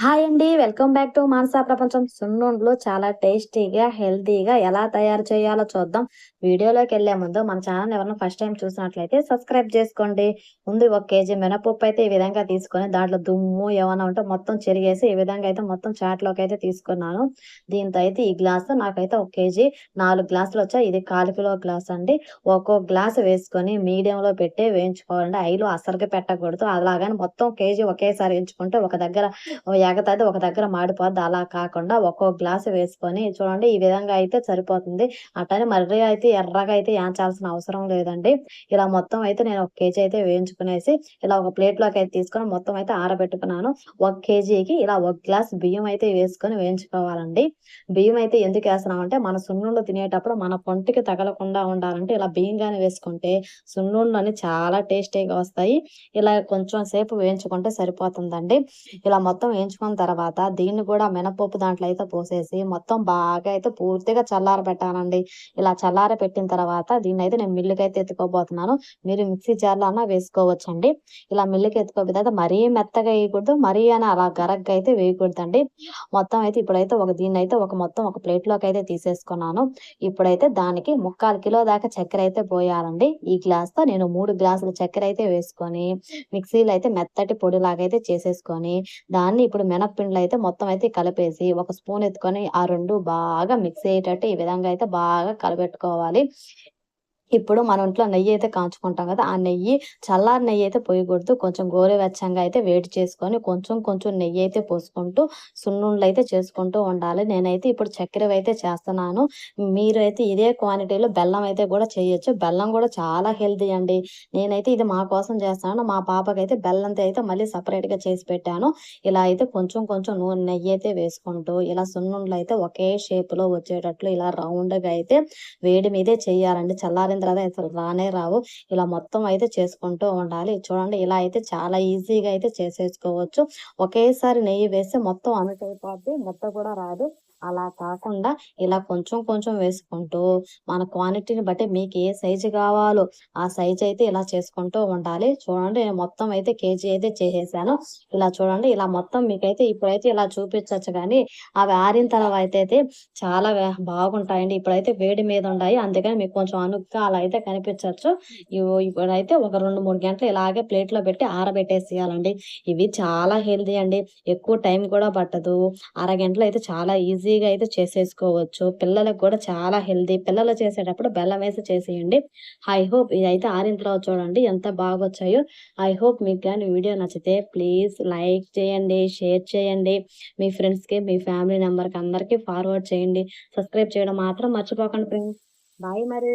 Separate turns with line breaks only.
Hi అండి welcome back to Manasa ప్రపంచం. సున్నుండ్లు చాలా టేస్టీగా హెల్తీగా ఎలా తయారు చేయాలో చూద్దాం. వీడియోలోకి వెళ్ళే ముందు మన ఛానల్ ఎవరైనా ఫస్ట్ టైం చూసినట్లయితే సబ్స్క్రైబ్ చేసుకోండి. ముందు ఒక కేజీ మినపప్పు అయితే ఈ విధంగా తీసుకొని దాంట్లో దుమ్ము ఏమైనా ఉంటే మొత్తం చెరిగేసి ఈ విధంగా అయితే మొత్తం చాట్లోకి అయితే తీసుకున్నాను. దీంతో అయితే ఈ గ్లాస్ నాకైతే ఒక కేజీ నాలుగు గ్లాసులు వచ్చాయి. ఇది కాలు కిలో గ్లాస్ అండి. ఒక్కో గ్లాస్ వేసుకొని మీడియం లో పెట్టి వేయించుకోవాలండి. ఐలు అసలుగా పెట్టకూడదు. అలాగని మొత్తం కేజీ ఒకేసారి వేయించుకుంటే ఒక దగ్గర ఎగతాది ఒక దగ్గర మాడిపోద్ది. అలా కాకుండా ఒక్కో గ్లాసు వేసుకొని చూడండి ఈ విధంగా అయితే సరిపోతుంది. అట్టని మర్రి అయితే ఎర్రగా అయితే ఏంచాల్సిన అవసరం లేదండి. ఇలా మొత్తం అయితే నేను ఒక కేజీ అయితే వేయించుకునేసి ఇలా ఒక ప్లేట్లోకి అయితే తీసుకొని మొత్తం అయితే ఆరబెట్టుకున్నాను. ఒక కేజీకి ఇలా ఒక గ్లాస్ బియ్యం అయితే వేసుకొని వేయించుకోవాలండి. బియ్యం అయితే ఎందుకు వేస్తున్నాం అంటే మన సున్నుండు తినేటప్పుడు మన పొంటికి తగలకుండా ఉండాలంటే ఇలా బియ్యం కానీ వేసుకుంటే సున్నుండు అని చాలా టేస్టీగా వస్తాయి. ఇలా కొంచెం సేపు వేయించుకుంటే సరిపోతుందండి. ఇలా మొత్తం వేయించుకున్న తర్వాత దీన్ని కూడా మినపప్పు దాంట్లో అయితే పోసేసి మొత్తం బాగా అయితే పూర్తిగా చల్లార పెట్టానండి ఇలా చల్లార పెట్టిన తర్వాత దీన్ని అయితే నేను మిల్లుకి అయితే ఎత్తుకోబోతున్నాను. మీరు మిక్సీ జార్లో అన్నా వేసుకోవచ్చండి. ఇలా మిల్లుకి ఎత్తుకోబోతే తర్వాత మరీ మెత్తగా వేయకూడదు మరీ అని అలా గరగ్గా అయితే వేయకూడదండి. మొత్తం అయితే ఇప్పుడైతే ఒక దీన్ని అయితే ఒక మొత్తం ఒక ప్లేట్లోకి అయితే తీసేసుకున్నాను. ఇప్పుడైతే దానికి ముక్కాలు కిలో దాకా చక్కెర అయితే పోయాలండి. ఈ గ్లాస్తో నేను మూడు గ్లాసుల చక్కెర అయితే వేసుకొని మిక్సీలో అయితే మెత్తటి పొడి లాగా అయితే చేసేసుకొని దాన్ని ఇప్పుడు మినప్పిండిలో అయితే మొత్తం అయితే కలిపేసి ఒక స్పూన్ ఎత్తుకొని ఆ రెండు బాగా మిక్స్ అయ్యేటట్టు ఈ విధంగా అయితే బాగా కలబెట్టుకోవాలి. ఇప్పుడు మన ఇంట్లో నెయ్యి అయితే కాంచుకుంటాం కదా ఆ నెయ్యి చల్లారి నెయ్యి అయితే పోయకూడదు. కొంచెం గోరువెచ్చంగా అయితే వేడి చేసుకొని కొంచెం కొంచెం నెయ్యి అయితే పోసుకుంటూ సున్నుండ్లు అయితే చేసుకుంటూ ఉండాలి. నేనైతే ఇప్పుడు చక్కెర అయితే చేస్తున్నాను. మీరు అయితే ఇదే క్వాంటిటీలో బెల్లం అయితే కూడా చేయొచ్చు. బెల్లం కూడా చాలా హెల్తీ అండి. నేనైతే ఇది మా కోసం చేస్తాను మా పాపకి అయితే బెల్లంతో అయితే మళ్ళీ సపరేట్గా చేసి పెట్టాను. ఇలా అయితే కొంచెం కొంచెం నూనె నెయ్యి అయితే వేసుకుంటూ ఇలా సున్నుండ్లు అయితే ఒకే షేప్లో వచ్చేటట్లు ఇలా రౌండ్గా అయితే వేడి మీదే చేయాలండి. చల్లారిన తర్వాత అసలు రానే రావు. ఇలా మొత్తం అయితే చేసుకుంటూ ఉండాలి. చూడండి ఇలా అయితే చాలా ఈజీగా అయితే చేసేసుకోవచ్చు. ఒకేసారి నెయ్యి వేస్తే మొత్తం అమిట్ అయిపోద్ది మొత్తం కూడా రాదు. అలా కాకుండా ఇలా కొంచెం కొంచెం వేసుకుంటూ మన క్వాంటిటీని బట్టి మీకు ఏ సైజు కావాలో ఆ సైజు అయితే ఇలా చేసుకుంటూ ఉండాలి. చూడండి నేను మొత్తం అయితే కేజీ అయితే చేసేసాను. ఇలా చూడండి ఇలా మొత్తం మీకైతే ఇప్పుడైతే ఇలా చూపించవచ్చు కానీ అవి ఆరిన తర్వాత అయితే చాలా బాగుంటాయండి. ఇప్పుడైతే వేడి మీద ఉన్నాయి. అందుకని మీకు కొంచెం అనుగ్గా అలా అయితే కనిపించవచ్చు ఇప్పుడైతే ఒక రెండు మూడు గంటలు ఇలాగే ప్లేట్లో పెట్టి ఆరబెట్టేసేయాలండి. ఇవి చాలా హెల్దీ అండి. ఎక్కువ టైం కూడా పట్టదు. అరగంటలో అయితే చాలా ఈజీ ఈజీగా అయితే చేసేసుకోవచ్చు. పిల్లలకు కూడా చాలా హెల్దీ పిల్లలు చేసేటప్పుడు బెల్లం వేసి చేసేయండి. ఐ హోప్ ఇదైతే ఆరిన తర్వాత చూడండి ఎంత బాగా వచ్చాయో ఐ హోప్ మీకు కానీ వీడియో నచ్చితే ప్లీజ్ లైక్ చేయండి షేర్ చేయండి. మీ ఫ్రెండ్స్కి మీ ఫ్యామిలీ మెంబర్కి అందరికీ ఫార్వర్డ్ చేయండి. సబ్స్క్రైబ్ చేయడం మాత్రం మర్చిపోకండి ఫ్రెండ్స్. బాయ్ మరి.